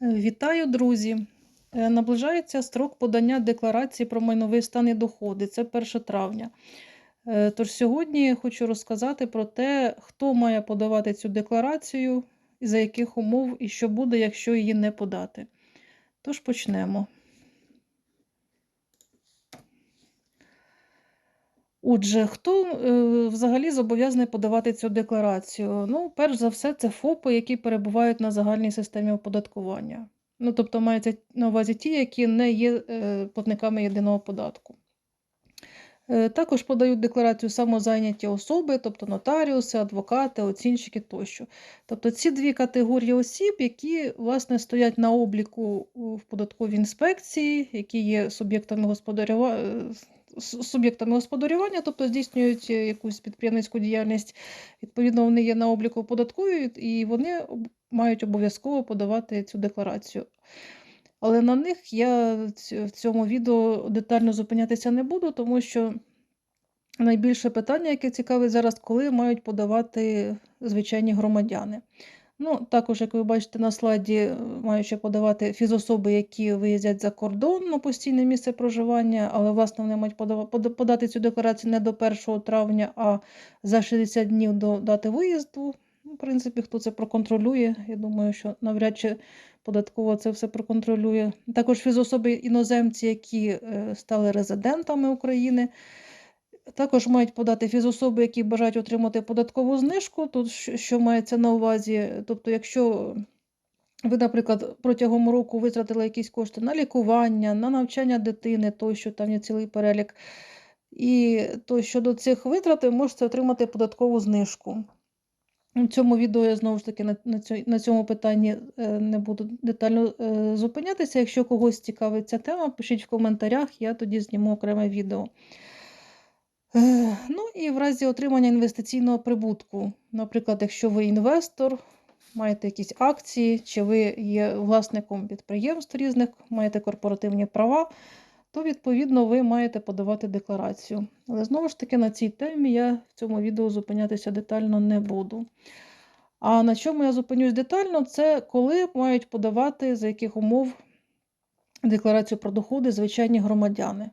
Вітаю, друзі! Е, Наближається строк подання декларації про майновий стан і доходи. Це 1 травня. Е, Тож сьогодні хочу розказати про те, хто має подавати цю декларацію, за яких умов, і що буде, якщо її не подати. Тож почнемо. Отже, хто е, взагалі зобов'язаний подавати цю декларацію? Ну, перш за все, це ФОПи, які перебувають на загальній системі оподаткування. Ну, тобто мається на увазі ті, які не є е, платниками єдиного податку. Е, Також подають декларацію самозайняті особи, тобто нотаріуси, адвокати, оцінщики тощо. Тобто ці дві категорії осіб, які власне стоять на обліку в податковій інспекції, які є суб'єктами господарювання. Суб'єктами господарювання, тобто здійснюють е, якусь підприємницьку діяльність, відповідно, вони є на обліку податкової, і вони мають обов'язково подавати цю декларацію. Але на них я в цьому відео детально зупинятися не буду, тому що найбільше питання, яке цікавить зараз, коли мають подавати звичайні громадяни. Ну, також, як ви бачите на слайді, е, ще подавати фізособи, які виїздять за кордон на постійне місце проживання, але власне вони мають подати цю декларацію не до 1 травня, а за 60 днів до дати виїзду. Ну, В принципі, хто це проконтролює, я думаю, що навряд чи податково це все проконтролює. Також фізособи іноземці, які е, стали резидентами України. Також мають подати фізособи, які бажають отримати податкову знижку. Тут що мається на увазі? Тобто, якщо ви, наприклад, протягом року витратили якісь кошти на лікування, на навчання дитини, тощо там є цілий перелік, і то щодо цих витрат ви можете отримати податкову знижку. У цьому відео я знову ж таки на цьому питанні е, не буду детально е, зупинятися. Якщо когось цікавить ця тема, пишіть в коментарях, я тоді зніму окреме відео. Е, Ну і в разі отримання інвестиційного прибутку, наприклад, якщо ви інвестор, маєте якісь акції, чи ви є власником підприємств різних, маєте корпоративні права, то відповідно ви маєте подавати декларацію. Але знову ж таки на цій темі я в цьому відео зупинятися детально не буду. А на чому я зупинюсь детально, це коли мають подавати, за яких умов декларацію про доходи звичайні громадяни.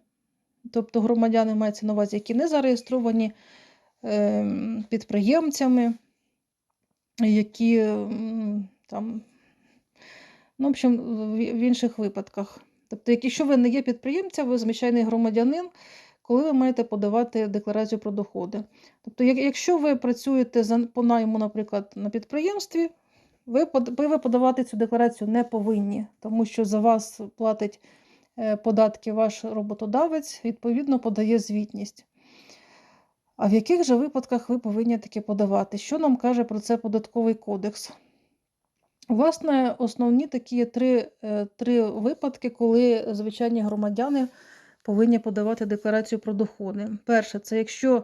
Тобто громадяни мається на увазі, які не зареєстровані ем, підприємцями, які там, ну, в общем, в інших випадках. Тобто, якщо ви не є підприємцем, ви звичайний громадянин, коли ви маєте подавати декларацію про доходи. Тобто, якщо ви працюєте по найму, наприклад, на підприємстві, ви, подавати цю декларацію не повинні, тому що за вас платить податки ваш роботодавець, відповідно, подає звітність. А в яких же випадках ви повинні таки подавати? Що нам каже про це податковий кодекс? Власне, основні такі три, е, три випадки, коли звичайні громадяни повинні подавати декларацію про доходи. Перше, це якщо е,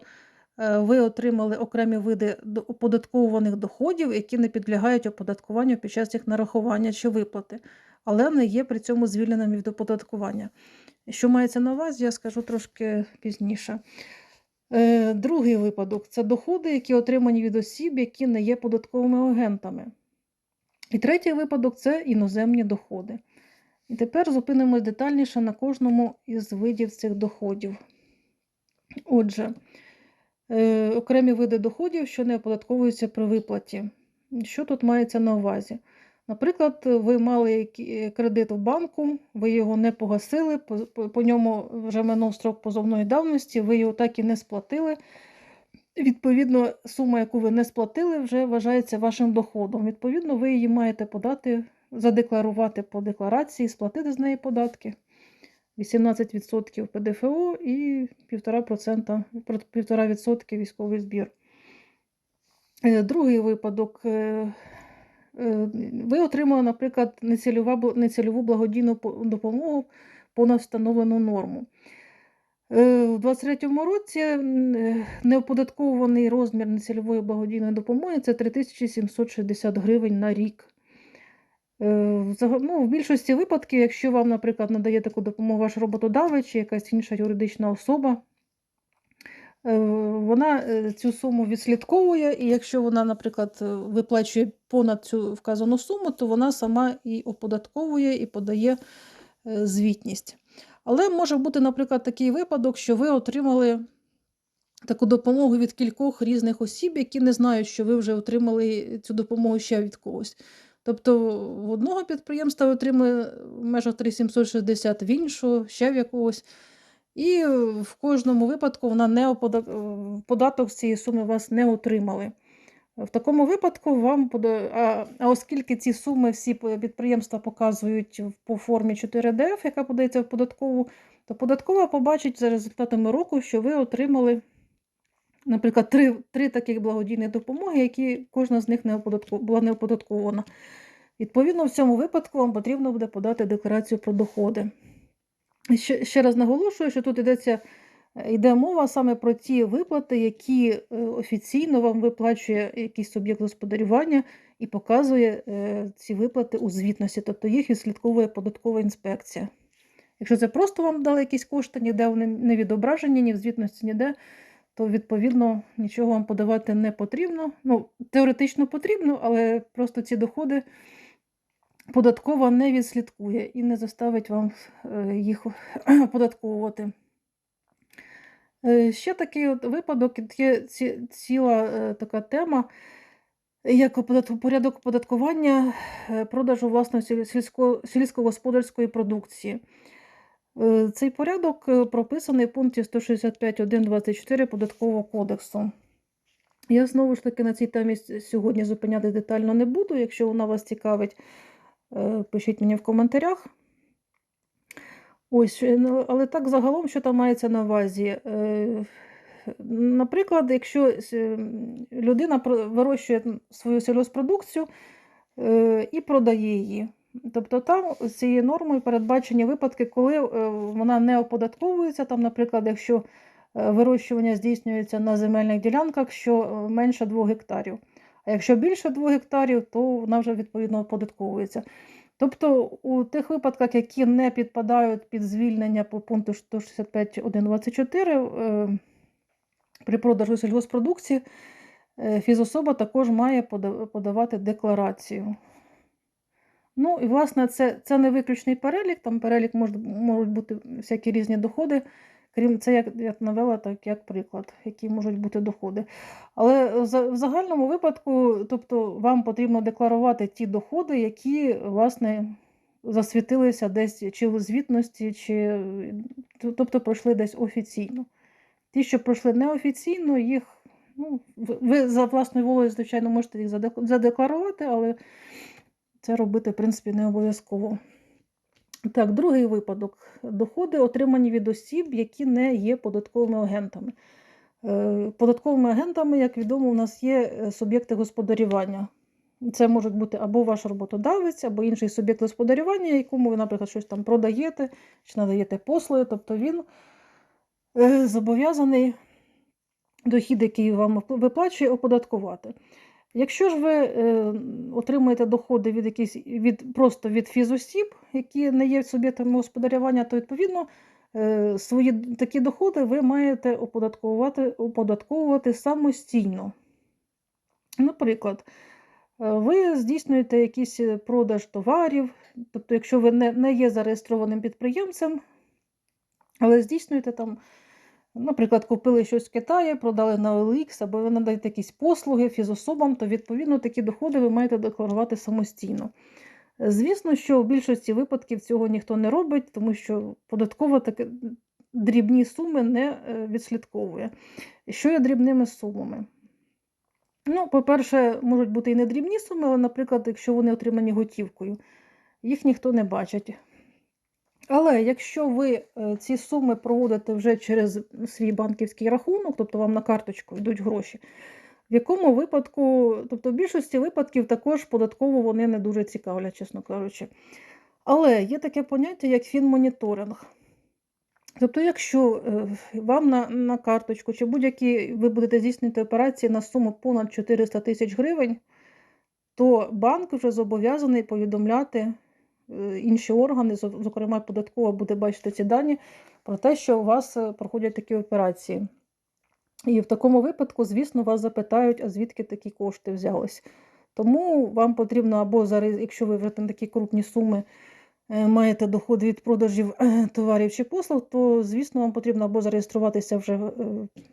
ви отримали окремі види оподатковуваних доходів, які не підлягають оподаткуванню під час їх нарахування чи виплати, але не є при цьому звільненими від оподаткування. Що мається на увазі, я скажу трошки пізніше. Е, Другий випадок це доходи, які отримані від осіб, які не є податковими агентами. І третій випадок це іноземні доходи. І тепер зупинимось детальніше на кожному із видів цих доходів. Отже, е, окремі види доходів, що не оподатковуються при виплаті. Що тут мається на увазі? Наприклад, ви мали кредит в банку, ви його не погасили, по, по, по ньому вже минув строк позовної давності, ви його так і не сплатили. Відповідно, сума, яку ви не сплатили, вже вважається вашим доходом. Відповідно, ви її маєте подати, задекларувати по декларації, сплатити з неї податки. 18% ПДФО і 1,5% 1,5% військовий збір. Е, Другий випадок. е, е, Ви отримали, наприклад, нецільову благодійну допомогу понад встановлену норму. У 2023 році неоподаткований розмір нецільової благодійної допомоги це 3760 гривень на рік. Е, Ну, в більшості випадків, якщо вам, наприклад, надає таку допомогу ваш роботодавець чи якась інша юридична особа, Е, Вона е, цю суму відслідковує, і якщо вона, наприклад, виплачує понад цю вказану суму, то вона сама і оподатковує, і подає звітність. Але може бути, наприклад, такий випадок, що ви отримали таку допомогу від кількох різних осіб, які не знають, що ви вже отримали цю допомогу ще від когось. Тобто в одного підприємства ви отримали в межах 3760, в іншого, ще в якогось. І в кожному випадку вона не опода... податок з цієї суми вас не отримали. В такому випадку вам пода... а, а оскільки ці суми всі підприємства показують по формі 4ДФ, яка подається в податкову, то податкова побачить за результатами року, що ви отримали, наприклад, три, три таких благодійні допомоги, які кожна з них не була не оподаткована. Відповідно, в цьому випадку вам потрібно буде подати декларацію про доходи. Ще, ще раз наголошую, що тут йдеться, йде мова саме про ті виплати, які е, офіційно вам виплачує якийсь суб'єкт господарювання і показує е, ці виплати у звітності, тобто їх відслідковує податкова інспекція. Якщо це просто вам дали якісь кошти, ніде вони не відображені, ні в звітності, ніде, то відповідно нічого вам подавати не потрібно. Ну, теоретично потрібно, але просто ці доходи податкова не відслідкує і не заставить вам е, їх оподатковувати. Е, Ще такий от випадок, є ці- ціла е, така тема, як порядок оподаткування продажу власної сільсько- сільськогосподарської продукції. Е, Цей порядок е, прописаний в пункті 165.1.24 Податкового кодексу. Я знову ж таки на цій темі сьогодні зупиняти детально не буду. Якщо вона вас цікавить, е, пишіть мені в коментарях. Ось, ну, але так загалом, що там мається на увазі? Наприклад, якщо людина вирощує свою сільгоспродукцію і продає її. Тобто там з цією нормою передбачені випадки, коли е, вона не оподатковується. Там, наприклад, якщо е, вирощування здійснюється на земельних ділянках, що е, менше 2 гектарів. А якщо більше 2 гектарів, то вона вже відповідно оподатковується. Тобто у тих випадках, які не підпадають під звільнення по пункту 165.1.24 е, при продажу сільгоспродукції, фізособа також має подавати декларацію. Ну і власне це, це не виключний перелік, там перелік може, можуть бути всякі різні доходи. Крім це, як я навела, так як приклад, які можуть бути доходи. Але в загальному випадку, тобто вам потрібно декларувати ті доходи, які власне засвітилися десь чи у звітності, чи тобто пройшли десь офіційно. Ті, що пройшли неофіційно, їх ну, ви за власною волею, звичайно, можете їх задекларувати, але це робити, в принципі, не обов'язково. Так, другий випадок. Доходи, отримані від осіб, які не є податковими агентами. Е, Податковими агентами, як відомо, у нас є е, суб'єкти господарювання. Це можуть бути або ваш роботодавець, або інший суб'єкт господарювання, якому ви, наприклад, щось там продаєте чи надаєте послуги. Тобто він е, зобов'язаний дохід, який вам виплачує, оподаткувати. Якщо ж ви е, отримуєте доходи від якісь від просто від фізосіб, які не є суб'єктами господарювання, то відповідно е, свої такі доходи ви маєте оподатковувати, оподатковувати самостійно. Наприклад, е, ви здійснюєте якийсь продаж товарів, тобто, якщо ви не, не є зареєстрованим підприємцем, але здійснюєте там, наприклад, купили щось в Китаї, продали на OLX, або ви надаєте якісь послуги фізособам, то відповідно такі доходи ви маєте декларувати самостійно. Звісно, що в більшості випадків цього ніхто не робить, тому що податкова таки дрібні суми не е, відслідковує. Що є дрібними сумами? Ну, по-перше, можуть бути і не дрібні суми, але, наприклад, якщо вони отримані готівкою, їх ніхто не бачить. Але якщо ви е, ці суми проводите вже через свій банківський рахунок, тобто вам на карточку йдуть гроші, в якому випадку, тобто в більшості випадків також податково вони не дуже цікавлять, чесно кажучи. Але є таке поняття, як фінмоніторинг. Тобто, якщо е, вам на, на карточку чи будь-які ви будете здійснювати операції на суму понад 400 тисяч гривень, то банк вже зобов'язаний повідомляти інші органи, зокрема податкова буде бачити ці дані про те, що у вас е, проходять такі операції. І в такому випадку, звісно, вас запитають, а звідки такі кошти взялись. Тому вам потрібно або зареєс- якщо ви вже там такі крупні суми е, маєте доход від продажів е, товарів чи послуг, то звісно вам потрібно або зареєструватися вже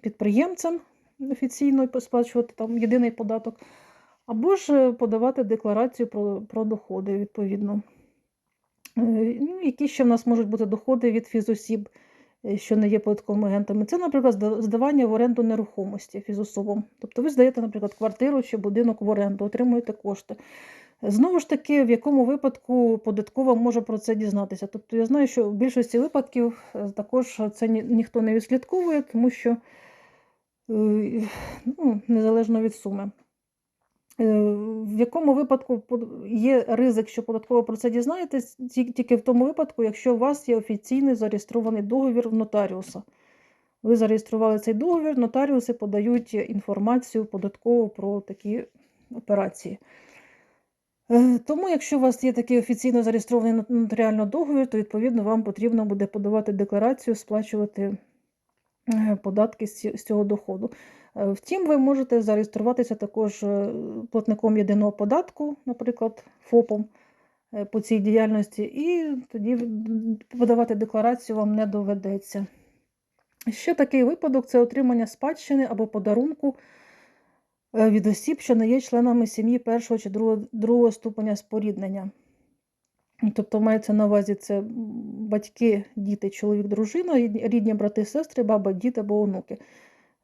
підприємцем офіційно і сплачувати там єдиний податок, або ж подавати декларацію про, про доходи відповідно. Е, Ну, які ще в нас можуть бути доходи від фізосіб, е, що не є податковими агентами? Це, наприклад, здавання в оренду нерухомості фізособам. Тобто ви здаєте, наприклад, квартиру чи будинок в оренду, отримуєте кошти. Знову ж таки, в якому випадку податкова може про це дізнатися. Тобто я знаю, що в більшості випадків е, також це ні, ніхто не відслідковує, тому що ну, незалежно від суми. Е, В якому випадку є ризик, що податкова про це дізнаєтесь, тільки в тому випадку, якщо у вас є офіційний зареєстрований договір в нотаріуса. Ви зареєстрували цей договір, нотаріуси подають інформацію податкову про такі операції. Е, Тому, якщо у вас є такий офіційно зареєстрований нот- нотаріально договір, то відповідно вам потрібно буде подавати декларацію, сплачувати е, податки з цього доходу. Е, Втім, ви можете зареєструватися також е, платником єдиного податку, наприклад, ФОПом е, по цій діяльності, і тоді подавати декларацію вам не доведеться. Ще такий випадок це отримання спадщини або подарунку від осіб, що не є членами сім'ї першого чи другого, другого ступеня споріднення. Тобто мається на увазі це батьки, діти, чоловік, дружина, рідні брати, сестри, баба, діти або онуки.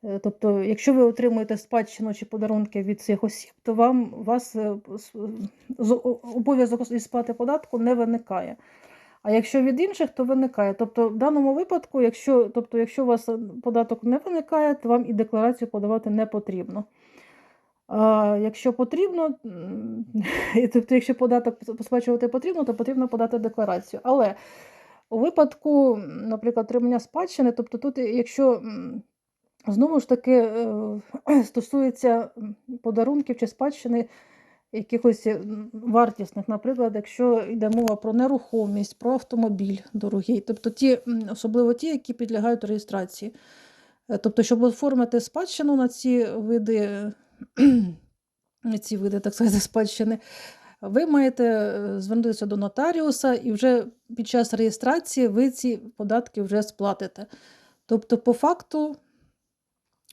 Е, Тобто, якщо ви отримуєте спадщину чи подарунки від цих осіб, то вам вас е, обов'язок із сплати податку не виникає. А якщо від інших, то виникає. Тобто, в даному випадку, якщо, тобто, якщо у вас е, податок не виникає, то вам і декларацію подавати не потрібно. А якщо потрібно, тобто, якщо податок сплачувати потрібно, то потрібно подати декларацію. Але у випадку, наприклад, отримання спадщини, тобто тут, якщо знову ж таки е, стосується подарунків чи спадщини якихось вартісних, наприклад, якщо йде мова про нерухомість, про автомобіль дорогий, тобто ті, особливо ті, які підлягають реєстрації. Е, Тобто, щоб оформити спадщину на ці види, ці види, так сказати, спадщини, ви маєте е, звернутися до нотаріуса, і вже під час реєстрації ви ці податки вже сплатите. Тобто, по факту,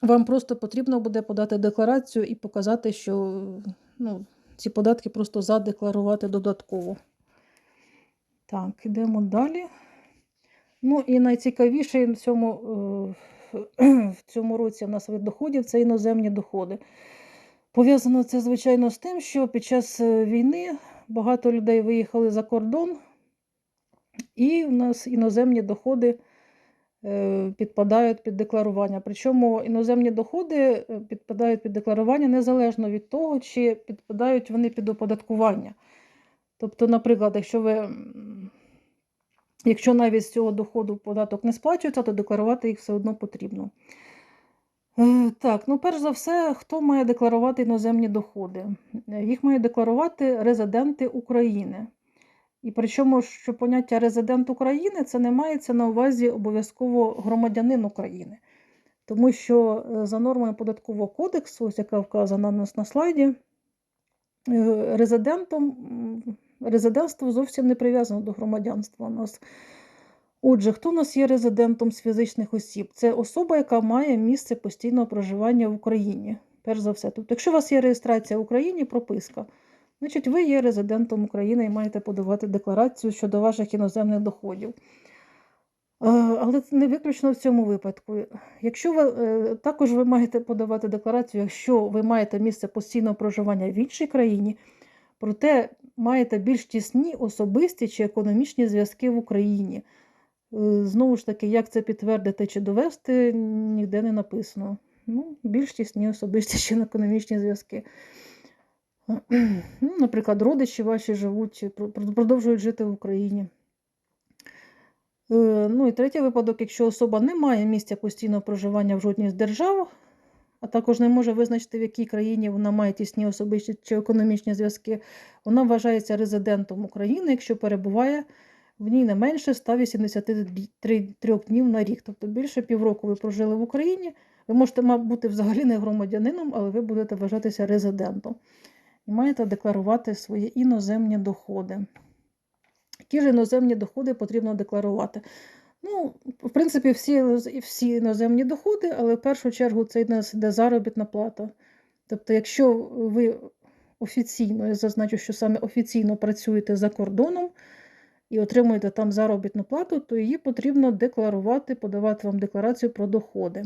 вам просто потрібно буде подати декларацію і показати, що ну, ці податки просто задекларувати додатково. Так, ідемо далі. Ну і найцікавіше в цьому, е, в цьому році в нас вид доходів це іноземні доходи. Пов'язано це, звичайно, з тим, що під час е, війни багато людей виїхали за кордон, і в нас іноземні доходи підпадають під декларування. Причому іноземні доходи е, підпадають під декларування незалежно від того, чи підпадають вони під оподаткування. Тобто, наприклад, якщо ви. Якщо навіть з цього доходу податок не сплачується, то декларувати їх все одно потрібно. Е, Так, ну перш за все, хто має декларувати іноземні доходи? Е, Їх мають декларувати резиденти України. І причому, що поняття резидент України це не мається на увазі обов'язково громадянин України. Тому що е, за нормою податкового кодексу, ось яка вказана у нас на слайді, е, резидентом, резидентство зовсім не прив'язано до громадянства у нас. Отже, хто у нас є резидентом з фізичних осіб? Це особа, яка має місце постійного проживання в Україні. Перш за все. Тобто, якщо у вас є реєстрація в Україні, прописка, значить ви є резидентом України і маєте подавати декларацію щодо ваших іноземних доходів. Е, Але це не виключно в цьому випадку. Якщо ви е, також ви маєте подавати декларацію, якщо ви маєте місце постійного проживання в іншій країні, проте маєте більш тісні особисті чи економічні зв'язки в Україні. Е, Знову ж таки, як це підтвердити чи довести, ніде не написано. Ну, більш тісні особисті чи економічні зв'язки. Ну, наприклад, родичі ваші живуть, продовжують жити в Україні. Е, Ну і третій випадок, якщо особа не має місця постійного проживання в жодній з держав, а також не може визначити, в якій країні вона має тісні особисті чи економічні зв'язки, вона вважається резидентом України, якщо перебуває в ній не менше 183 днів на рік. Тобто більше півроку ви прожили в Україні, Ви можете бути взагалі не громадянином, але ви будете вважатися резидентом. І маєте декларувати свої іноземні доходи. Які ж іноземні доходи потрібно декларувати? Ну, в принципі, всі, всі іноземні доходи, але в першу чергу це йде заробітна плата. Тобто, якщо ви офіційно, я зазначу, що саме офіційно працюєте за кордоном і отримуєте там заробітну плату, то її потрібно декларувати, подавати вам декларацію про доходи.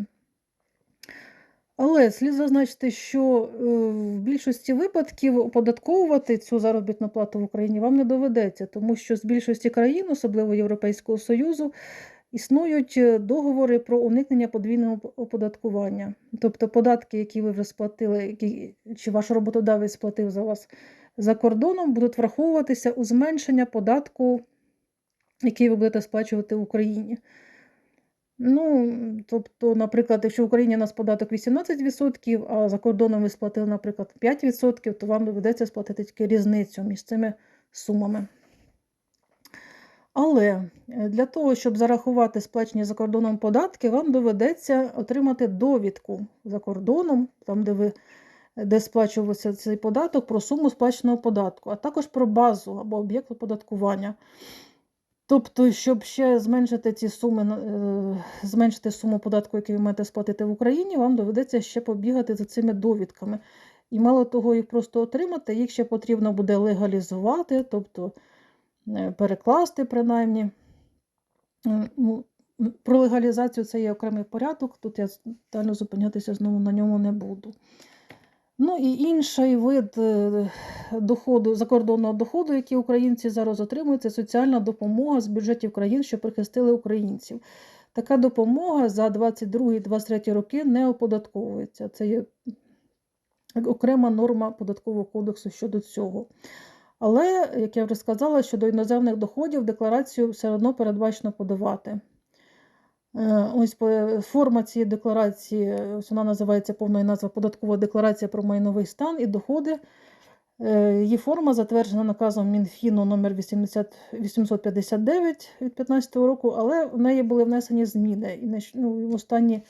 Але слід зазначити, що е, в більшості випадків оподатковувати цю заробітну плату в Україні вам не доведеться, тому що з більшості країн, особливо Європейського Союзу, існують е, договори про уникнення подвійного оподаткування. Тобто податки, які ви вже сплатили, які, чи ваш роботодавець сплатив за вас за кордоном, будуть враховуватися у зменшення податку, який ви будете сплачувати в Україні. Ну, тобто, наприклад, якщо в Україні у нас податок 18%, а за кордоном ви сплатили, наприклад, 5%, то вам доведеться сплатити тільки різницю між цими сумами. Але е, для того, щоб зарахувати сплачені за кордоном податки, вам доведеться отримати довідку за кордоном, там, де ви де сплачувався цей податок, про суму сплаченого податку, а також про базу або об'єкт оподаткування. Тобто, щоб ще зменшити ці суми, е, зменшити суму податку, який ви маєте сплатити в Україні, вам доведеться ще побігати за цими довідками. І мало того, їх просто отримати, їх ще потрібно буде легалізувати, тобто е, перекласти принаймні. Е, Ну, Про легалізацію це є окремий порядок, тут я детально зупинятися знову на ньому не буду. Ну і інший вид е, доходу, закордонного доходу, який українці зараз отримують, це соціальна допомога з бюджетів країн, що прихистили українців. Така допомога за 22-23 роки не оподатковується. Це є окрема норма податкового кодексу щодо цього. Але, як я вже сказала, щодо іноземних доходів декларацію все одно передбачено подавати. Е, Ось форма цієї декларації, ось вона називається повною назва Податкова декларація про майновий стан і доходи. Е, Її форма затверджена наказом Мінфіну номер 80 859 від 2015 року, але в неї були внесені зміни. І ну, останні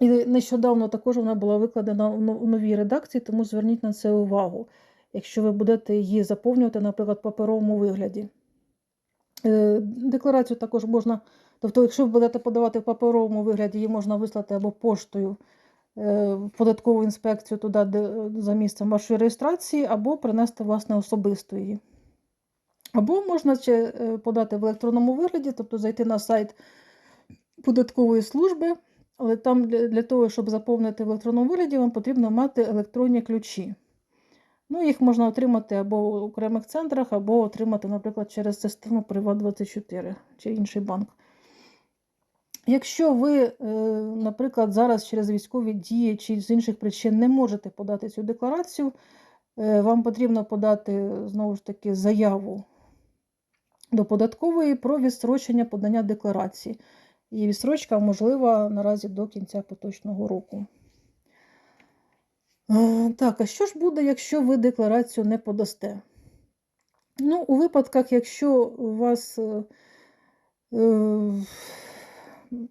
і нещодавно також вона була викладена в новій редакції, тому зверніть на це увагу, якщо ви будете її заповнювати, наприклад, в паперовому вигляді. Е, Декларацію також можна, тобто, якщо ви будете подавати в паперовому вигляді, її можна вислати або поштою е, в податкову інспекцію туди, де за місцем вашої реєстрації, або принести власне особисто її. Або можна ще е, подати в електронному вигляді, тобто зайти на сайт податкової служби, але там для, для того, щоб заповнити в електронному вигляді, вам потрібно мати електронні ключі. Ну, їх можна отримати або в окремих центрах, або отримати, наприклад, через систему Приват24 чи інший банк. Якщо ви, е, наприклад, зараз через військові дії чи з інших причин не можете подати цю декларацію, е, вам потрібно подати знову ж таки заяву до податкової про відстрочення подання декларації. І відстрочка можлива наразі до кінця поточного року. Е, Так, а що ж буде, якщо ви декларацію не подасте? Ну, у випадках, якщо у вас е,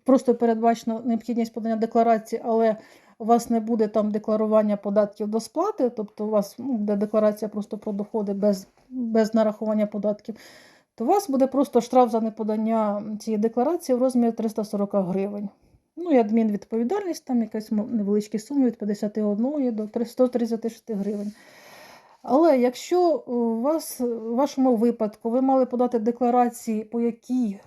просто передбачена необхідність подання декларації, але у вас не буде там декларування податків до сплати, тобто у вас ну, буде декларація просто про доходи без, без нарахування податків, то у вас буде просто штраф за неподання цієї декларації в розмірі 340 гривень. Ну і адмінвідповідальність, там якась невеличкі суми від 51 до 136 гривень. Але якщо у вас в вашому випадку ви мали подати декларації, по якій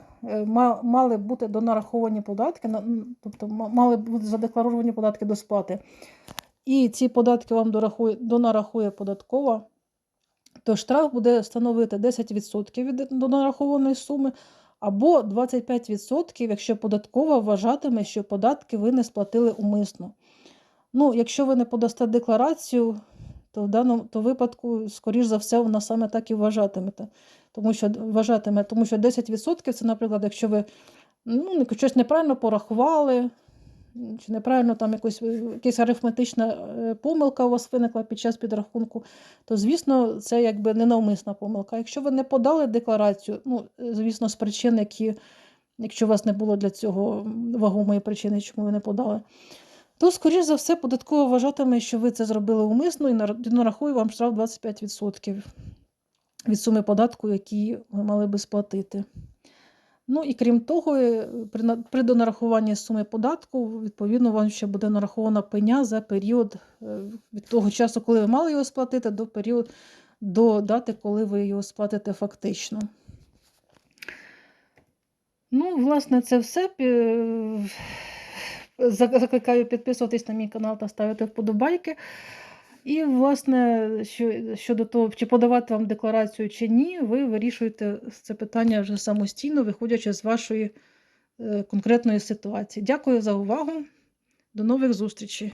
мали бути донараховані податки, тобто мали бути задекларовані податки до сплати, і ці податки вам дорахує, донарахує податкова, то штраф буде становити 10% від донарахованої суми, або 25%, якщо податкова вважатиме, що податки ви не сплатили умисно. Ну, якщо ви не подасте декларацію, то в даному то випадку, скоріш за все, вона саме так і вважатимете. Тому що вважатиме, тому що 10% це, наприклад, якщо ви ну, щось неправильно порахували, чи неправильно там якось, якась арифметична е, помилка у вас виникла під час підрахунку, то, звісно, це якби ненавмисна помилка. Якщо ви не подали декларацію, ну, звісно, з причин, які якщо у вас не було для цього вагомої причини, чому ви не подали, то, скоріш за все, податкова вважатиме, що ви це зробили умисно і нар- нарахує вам штраф 25% від суми податку, який ви мали би сплатити. Ну і крім того, е, при, донарахуванні суми податку, відповідно, вам ще буде нарахована пеня за період е, від того часу, коли ви мали його сплатити, до період до дати, коли ви його сплатите фактично. Ну, власне, це все. Закликаю підписуватись на мій канал та ставити вподобайки. І, власне, що, щодо того, чи подавати вам декларацію чи ні, ви вирішуєте це питання вже самостійно, виходячи з вашої е, конкретної ситуації. Дякую за увагу. До нових зустрічей.